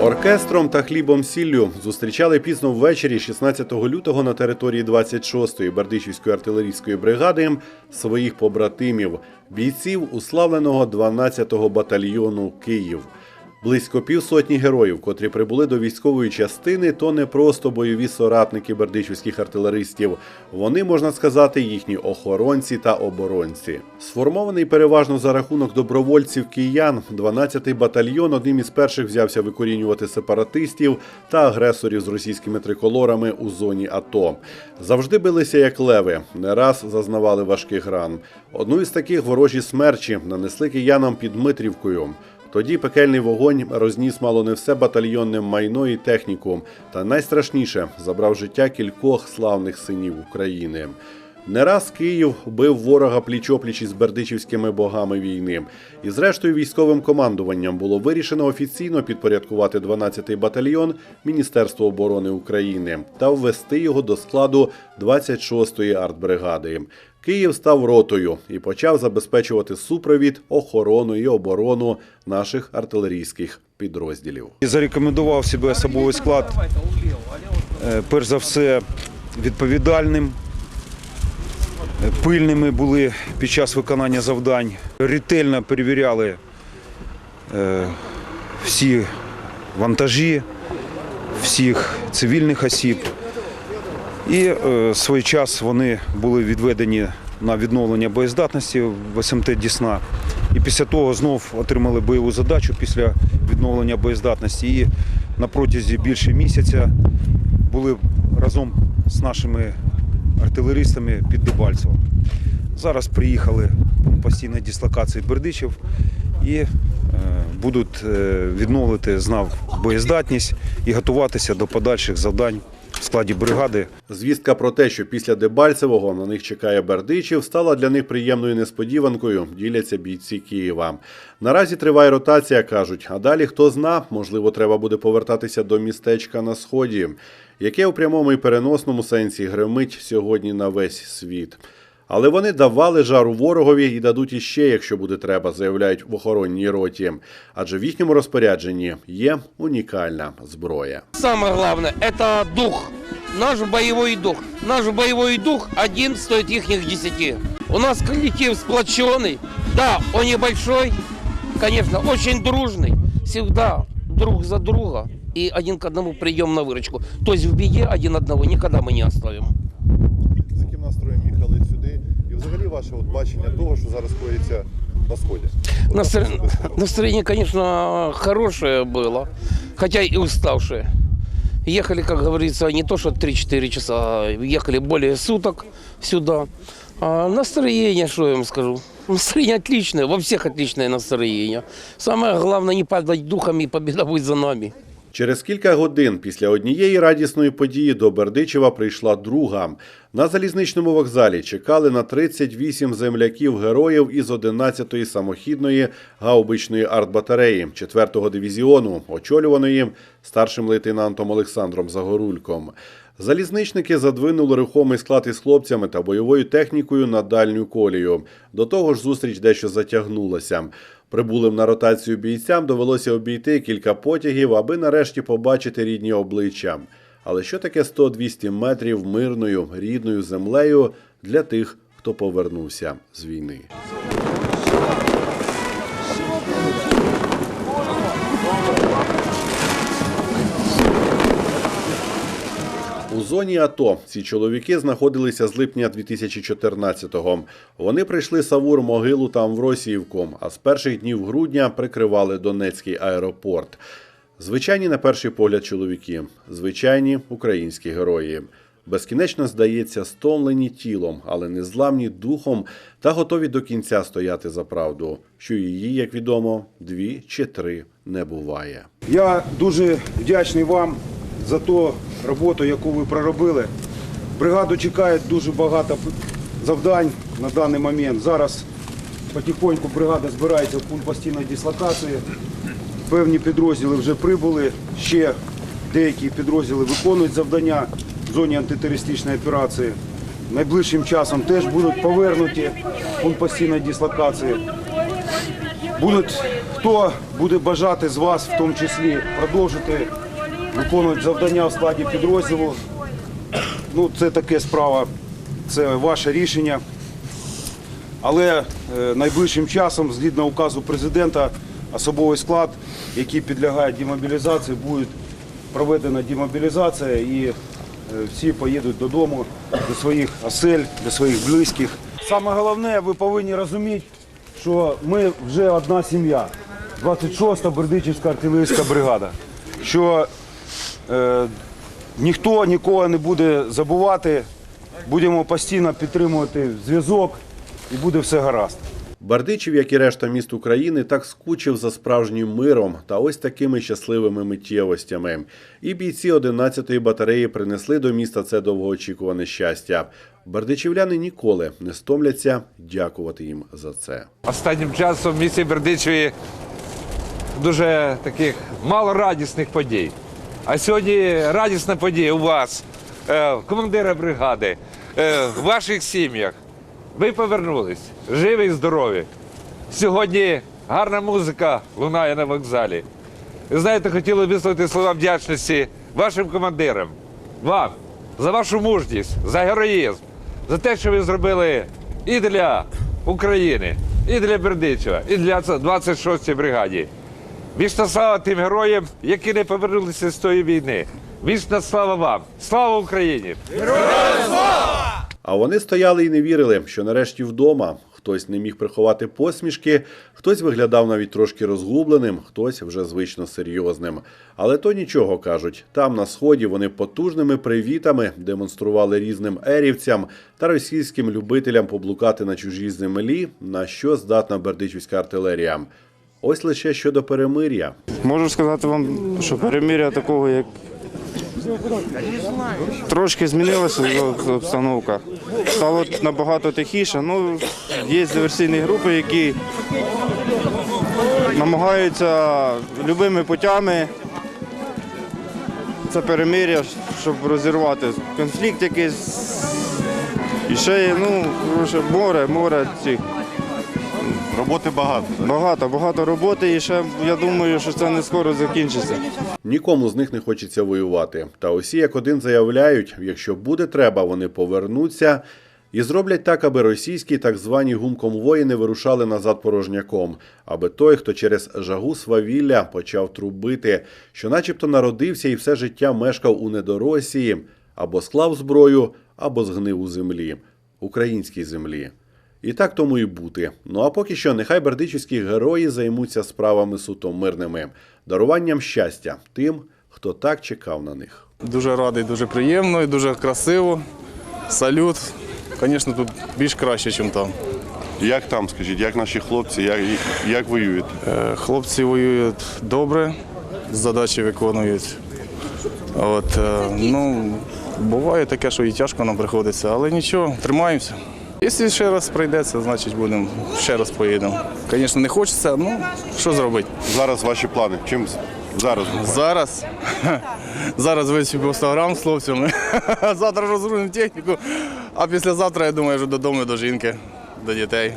Оркестром та хлібом сіллю зустрічали пізно ввечері 16 лютого на території 26-ї Бердичівської артилерійської бригади своїх побратимів, бійців уславленого 12-го батальйону Київ. Близько півсотні героїв, котрі прибули до військової частини, то не просто бойові соратники бердичівських артилеристів. Вони, можна сказати, їхні охоронці та оборонці. Сформований переважно за рахунок добровольців киян, 12-й батальйон одним із перших взявся викорінювати сепаратистів та агресорів з російськими триколорами у зоні АТО. Завжди билися як леви, не раз зазнавали важких ран. Одну із таких ворожі смерчі нанесли киянам під Дмитрівкою. Тоді пекельний вогонь розніс мало не все батальйонне майно і техніку, та найстрашніше забрав життя кількох славних синів України. Не раз Київ бив ворога пліч-опліч із бердичівськими богами війни. І зрештою військовим командуванням було вирішено офіційно підпорядкувати 12-й батальйон Міністерства оборони України та ввести його до складу 26-ї артбригади. Київ став ротою і почав забезпечувати супровід, охорону і оборону наших артилерійських підрозділів. Зарекомендував себе особовий склад, е, перш за все, відповідальним. Е, Пильними були під час виконання завдань. Ретельно перевіряли е, всі вантажі, всіх цивільних осіб. І е, свій час вони були відведені на відновлення боєздатності в СМТ Дісна. І після того знов отримали бойову задачу після відновлення боєздатності. І на протязі більше місяця були разом з нашими артилеристами під Дебальцевом. Зараз приїхали постійної дислокації Бердичів і е, будуть е, відновити знав боєздатність і готуватися до подальших завдань в складі бригади Звістка про те, що після Дебальцевого на них чекає Бердичів, стала для них приємною несподіванкою. Діляться бійці Києва. Наразі триває ротація, кажуть. А далі хто зна, можливо, треба буде повертатися до містечка на сході, яке у прямому і переносному сенсі гримить сьогодні на весь світ. Але вони давали жару ворогові і дадуть іще, якщо буде треба, заявляють в охоронній роті. Адже в їхньому розпорядженні є унікальна зброя. Самое главное, это дух. Наш боевой дух. Наш боевой дух один стоит ихних десяти. У нас коллектив сплоченный. Да, он небольшой, конечно, очень дружный. Всегда друг за друга. И один к одному придем на выручку. То есть в беде один одного никогда мы не оставим. Ваше от бачення того, що зараз коїться на сході? От Настро-. Настроение, конечно, хорошее было, хотя и уставшее. Ехали, как говорится, не то что 3-4 часа, а ехали более суток сюда. А настроение, что я вам скажу? Настроение отличное, во всех отличное настроение. Самое главное не падать духом и победа будет за нами. Через кілька годин після однієї радісної події до Бердичева прийшла друга. На залізничному вокзалі чекали на 38 земляків героїв із 11-ї самохідної гаубичної артбатареї 4-го дивізіону, очолюваної старшим лейтенантом Олександром Загорульком. Залізничники задвинули рухомий склад із хлопцями та бойовою технікою на дальню колію. До того ж, зустріч дещо затягнулася. Прибулим на ротацію бійцям довелося обійти кілька потягів, аби нарешті побачити рідні обличчя. Але що таке 100-200 метрів мирною рідною землею для тих, хто повернувся з війни? Зоні АТО ці чоловіки знаходилися з липня 2014-го. Вони прийшли Савур могилу та Амвросіївку, а з перших днів грудня прикривали Донецький аеропорт. Звичайні на перший погляд чоловіки, звичайні українські герої. Безкінечно здається, стомлені тілом, але незламні духом та готові до кінця стояти за правду, що її, як відомо, дві чи три не буває. Я дуже вдячний вам за ту роботу, яку ви проробили. Бригаду чекає дуже багато завдань на даний момент. Зараз потихоньку бригада збирається в пункт постійної дислокації. Певні підрозділи вже прибули, ще деякі підрозділи виконують завдання в зоні антитерористичної операції. найближчим часом теж будуть повернуті пункт постійної дислокації. Будуть, хто буде бажати з вас, в тому числі, продовжити виконувати завдання в складі підрозділу. Ну, це таке справа, це ваше рішення. Але е, найближчим часом, згідно указу президента, особовий склад, який підлягає демобілізації, буде проведена демобілізація і е, всі поїдуть додому до своїх осель, до своїх близьких. Саме головне, ви повинні розуміти, що ми вже одна сім'я. 26-та Бердичівська артилерійська бригада. Що ніхто нікого не буде забувати. Будемо постійно підтримувати зв'язок і буде все гаразд. Бердичів, як і решта міст України, так скучив за справжнім миром та ось такими щасливими миттєвостями. І бійці 11-ї батареї принесли до міста це довгоочікуване щастя. Бердичівляни ніколи не стомляться дякувати їм за це. Останнім часом в місті Бердичеві дуже таких мало радісних подій. А сьогодні радісна подія у вас, е, командира бригади, е, в ваших сім'ях. Ви повернулись, живі і здорові. Сьогодні гарна музика лунає на вокзалі. Ви знаєте, хотіли висловити слова вдячності вашим командирам, вам за вашу мужність, за героїзм, за те, що ви зробили і для України, і для Бердичева, і для 26-ї бригаді. Вічна слава тим героям, які не повернулися з тої війни. Вічна слава вам! Слава Україні! А вони стояли і не вірили, що нарешті вдома. Хтось не міг приховати посмішки, хтось виглядав навіть трошки розгубленим, хтось вже звично серйозним. Але то нічого кажуть. Там на сході вони потужними привітами демонстрували різним ерівцям та російським любителям поблукати на чужій землі, на що здатна бердичівська артилерія. Ось лише щодо перемир'я. Можу сказати вам, що перемиря такого, як трошки змінилася обстановка. Стало набагато тихіше. Ну, є диверсійні групи, які намагаються любими путями це перемиря, щоб розірвати конфлікт якийсь. І ще є, ну, море, море цих. Роботи багато. Багато, багато роботи, і ще я думаю, що це не скоро закінчиться. Нікому з них не хочеться воювати. Та усі як один заявляють, якщо буде треба, вони повернуться і зроблять так, аби російські так звані гумком воїни вирушали назад порожняком, аби той, хто через жагу свавілля почав трубити, що начебто народився і все життя мешкав у недоросії, або склав зброю, або згнив у землі, українській землі. І так тому і бути. Ну а поки що, нехай бердичівські герої займуться справами суто мирними, даруванням щастя тим, хто так чекав на них. Дуже радий, дуже приємно і дуже красиво. Салют. Звісно, тут більш краще, ніж там. Як там, скажіть, як наші хлопці, як, як воюють? Е, Хлопці воюють добре, задачі виконують. От, е, ну, буває таке, що і тяжко нам приходиться, але нічого, тримаємося. Якщо ще раз прийдеться, значить будемо ще раз поїдемо. Звісно, не хочеться, ну що зробити? Зараз ваші плани. Чим зараз? Зараз. Зараз висів по 100 грам з хлопцями. Завтра розгрузимо техніку, а післязавтра, я думаю, вже додому до жінки, до дітей.